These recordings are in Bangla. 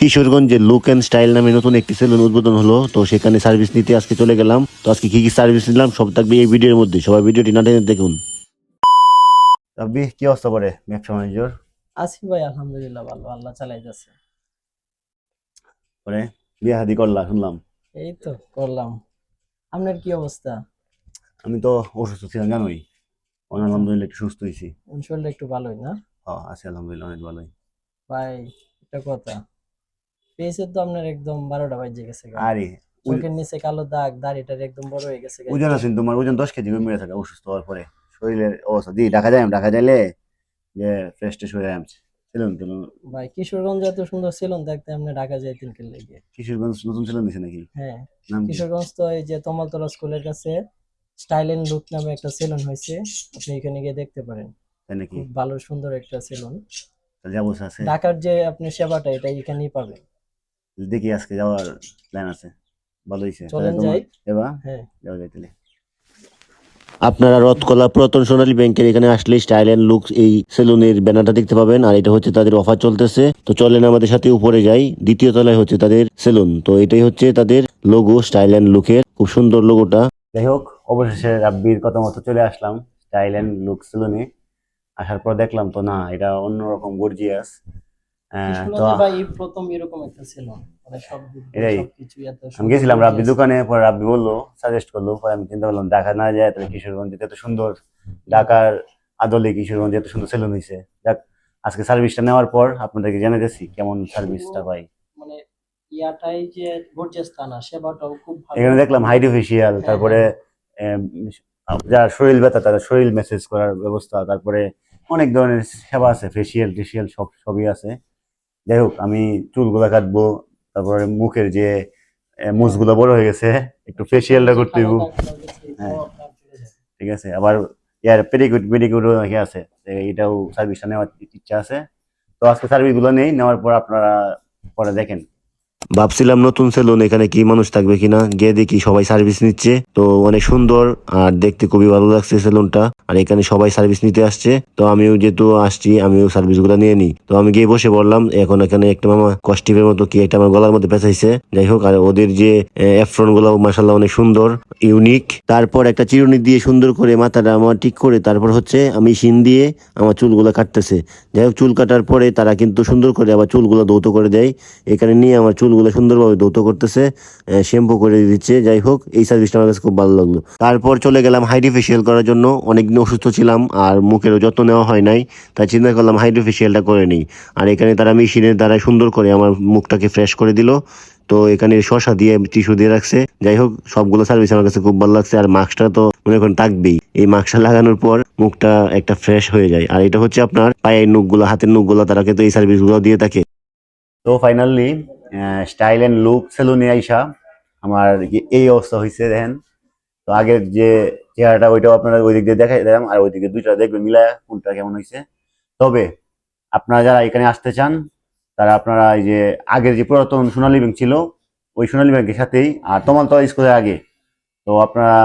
কিশোরগঞ্জে লুক অ্যান্ড স্টাইল নামে নতুন একটি সেলুন উদ্বোধন হলো। তো সেখানে সার্ভিস নিতে আজকে চলে গেলাম। তো আজকে কি কি সার্ভিস নিলাম সব থাকবে এই ভিডিওর মধ্যে। সবাই ভিডিওটি না টেনে দেখুন। রাব্বি কি অবস্থা পরে ব্যবসা বাণিজ্যর? আছি ভাই আলহামদুলিল্লাহ ভালো আল্লাহ চালাই যাচ্ছে পরে বিয়ে হাদি করলা শুনলাম। এই তো করলাম। আপনার কি অবস্থা? আমি তো অসুস্থ ছিলাম জানোই। আলহামদুলিল্লাহ একটু সুস্থ হয়েছি আপনার শরীরটা একটু ভালোই না? হ্যাঁ আছি আলহামদুলিল্লাহ অনেক ভালোই। ভাই একটা কথা। পেয়েছে তো আপনার একদম বারোটা বাজে গেছে আরে চোখের নিচে কালো দাগ দাড়িটার একদম বড় হয়ে গেছে ওজন আছেন তোমার ওজন দশ কেজি মেরে থাকে অসুস্থ হওয়ার পরে। শরীরের অবস্থা দিয়ে ঢাকা যায় ঢাকা যাইলে যে ফ্রেশ ট্রেশ হয়ে যায় ছিলেন তো ভাই কিশোরগঞ্জ এত সুন্দর ছিল দেখতে আপনি ঢাকা যাইতেন কে লেগে। কিশোরগঞ্জ নতুন ছিলেন দিছে নাকি? হ্যাঁ কিশোরগঞ্জ তো এই যে তমালতলা স্কুলের কাছে স্টাইল এন্ড লুক নামে একটা সেলুন হয়েছে। আপনি এখানে গিয়ে দেখতে পারেন। তাই নাকি? ভালো সুন্দর একটা সেলুন। যাব আছে ঢাকার যে আপনি সেবাটা এটা এখানেই পাবেন। দেখি আজকে যাওয়ার প্ল্যান আছে। ভালো হয়েছে এবার? হ্যাঁ। যাওয়া যাই তাহলে। আপনারা রথকলা পুরাতন সোনালী ব্যাংকের এখানে আসলে স্টাইল অ্যান্ড লুক এই সেলুনের ব্যানারটা দেখতে পাবেন আর এটা হচ্ছে তাদের অফার চলতেছে। তো চলেন আমাদের সাথে উপরে যাই। দ্বিতীয় তলায় হচ্ছে তাদের সেলুন। তো এটাই হচ্ছে তাদের লোগো স্টাইল অ্যান্ড লুকের খুব সুন্দর লোগোটা যাই হোক অবশেষে রাব্বির কথা মতো চলে আসলাম স্টাইল অ্যান্ড লুক সেলুনে। আসার পর দেখলাম তো না এটা অন্যরকম গর্জিয়াস সেলুন মানে আমি গেছিলাম রাব্বি দোকানে পরে রাব্বি বলল সাজেস্ট করল পরে আমি চিন্তা করলাম ঢাকা না যায় তাহলে কিশোরগঞ্জে এত সুন্দর। ঢাকার আদলে কিশোরগঞ্জে এত সুন্দর সেলুন হয়েছে যাক আজকে সার্ভিসটা নেওয়ার পর আপনাদেরকে জানাতেছি কেমন সার্ভিসটা পাই মানে ইয়াটাই যে গর্জিয়াস তা না সেবাটাও খুব ভালো। এখানে দেখলাম হাইড্রো ফেসিয়াল হ্যাঁ, তারপরে যারা শরীর ব্যথা তারা শরীর মেসেজ করার ব্যবস্থা তারপরে অনেক ধরনের সেবা আছে ফেসিয়াল টেসিয়াল সব সবই আছে। যাই হোক আমি চুলগুলা কাটবো তারপরে মুখের যে মুসগুলো বড় হয়ে গেছে একটু ফেসিয়ালটা করতে হইব। হ্যাঁ। ঠিক আছে আবার ইয়ার পেডিকুট পেডিকুটও নাকি আছে এটাও সার্ভিসটা নেওয়ার ইচ্ছা আছে। তো আজকে সার্ভিসগুলো নেই নেওয়ার পর আপনারা পরে দেখেন। ভাবছিলাম নতুন সেলুন এখানে কি মানুষ থাকবে কিনা, গিয়ে দেখি সবাই সার্ভিস নিচ্ছে। তো অনেক সুন্দর আর দেখতে খুবই ভালো লাগছে সেলুনটা আর এখানে সবাই সার্ভিস নিতে আসছে। তো আমিও যেহেতু আসছি, আমিও সার্ভিসগুলো নিয়ে নিই। তো আমি গিয়ে বসে বললাম এখন এখানে একটা মামা কস্টিপের মতো কি একটা আমার গলার মধ্যে পেঁচাইছে। যাই হোক, আর ওদের যে এফ্রনগুলো মাসাল্লাহ অনেক সুন্দর ইউনিক তারপর একটা চিরুনি দিয়ে সুন্দর করে মাথাটা আমার ঠিক করে তারপর হচ্ছে আমি শিন দিয়ে আমার চুলগুলো কাটতেছে। যাই হোক, চুল কাটার পরে তারা কিন্তু সুন্দর করে আবার চুলগুলো দৌত করে দেয়। এখানে নিয়ে আমার চুলগুলো সুন্দরভাবে ধৌত করতেছে শ্যাম্পু করে দিচ্ছে। যাই হোক, এই সার্ভিসটা আমার কাছে খুব ভালো লাগল। তারপর চলে গেলাম হাইড্রি ফেসিয়াল করার জন্য। অনেকদিন অসুস্থ ছিলাম আর মুখেরও যত্ন নেওয়া হয় নাই, তাই চিন্তা করলাম হাইড্রি ফেসিয়ালটা করে নিই। আর এখানে তারা মেশিনের দ্বারা সুন্দর করে আমার মুখটাকে ফ্রেশ করে দিল। তো এখানে শশা দিয়ে টিস্যু দিয়ে রাখছে। যাই হোক, সবগুলো সার্ভিস আমার কাছে খুব ভালো লাগছে। আর মাস্কটা তো মনে করেন থাকবেই। এই মাস্কটা লাগানোর পর মুখটা একটা ফ্রেশ হয়ে যায়। আর এটা হচ্ছে আপনার পায়ের নখগুলো, হাতের নখগুলো তারা কিন্তু এই সার্ভিসগুলো দিয়ে থাকে। তো ফাইনালি স্টাইল এন্ড লুক সেলুনে আইসা আমার এই অবস্থা হয়েছে দেখেন। তো আগের যে চেহারাটা ওইটাও আপনারা ওই দিক দিয়ে দেখাই দিলাম, আর ওই দিকে দুইটা দেখবেন, মিলায় কোনটা কেমন হয়েছে তবে আপনারা যারা এখানে আসতে চান, তারা আপনারা এই যে আগের যে পুরাতন সোনালী ব্যাংক ছিল, ওই সোনালী ব্যাংকের সাথেই, আর তোমালতলা স্কুলের আগে। তো আপনারা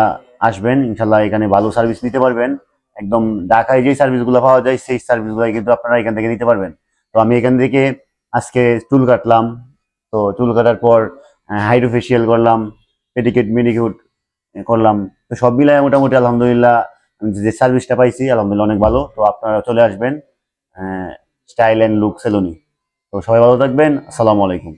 আসবেন, ইনশাল্লাহ এখানে ভালো সার্ভিস নিতে পারবেন। একদম ঢাকায় যে সার্ভিসগুলো পাওয়া যায়, সেই সার্ভিসগুলো কিন্তু আপনারা এখান থেকে নিতে পারবেন। তো আমি এখান থেকে আজকে চুল কাটলাম তো চুল কাটার পর হাইড্রো ফেসিয়াল করলাম পেডিকেট মেডিকিউট করলাম। তো সব মিলায় মোটামুটি আলহামদুলিল্লাহ যে সার্ভিসটা পাইছি, আলহামদুলিল্লাহ অনেক ভালো। তো আপনারা চলে আসবেন স্টাইল অ্যান্ড লুক সেলুনি তো সবাই ভালো থাকবেন, আসসালামু আলাইকুম।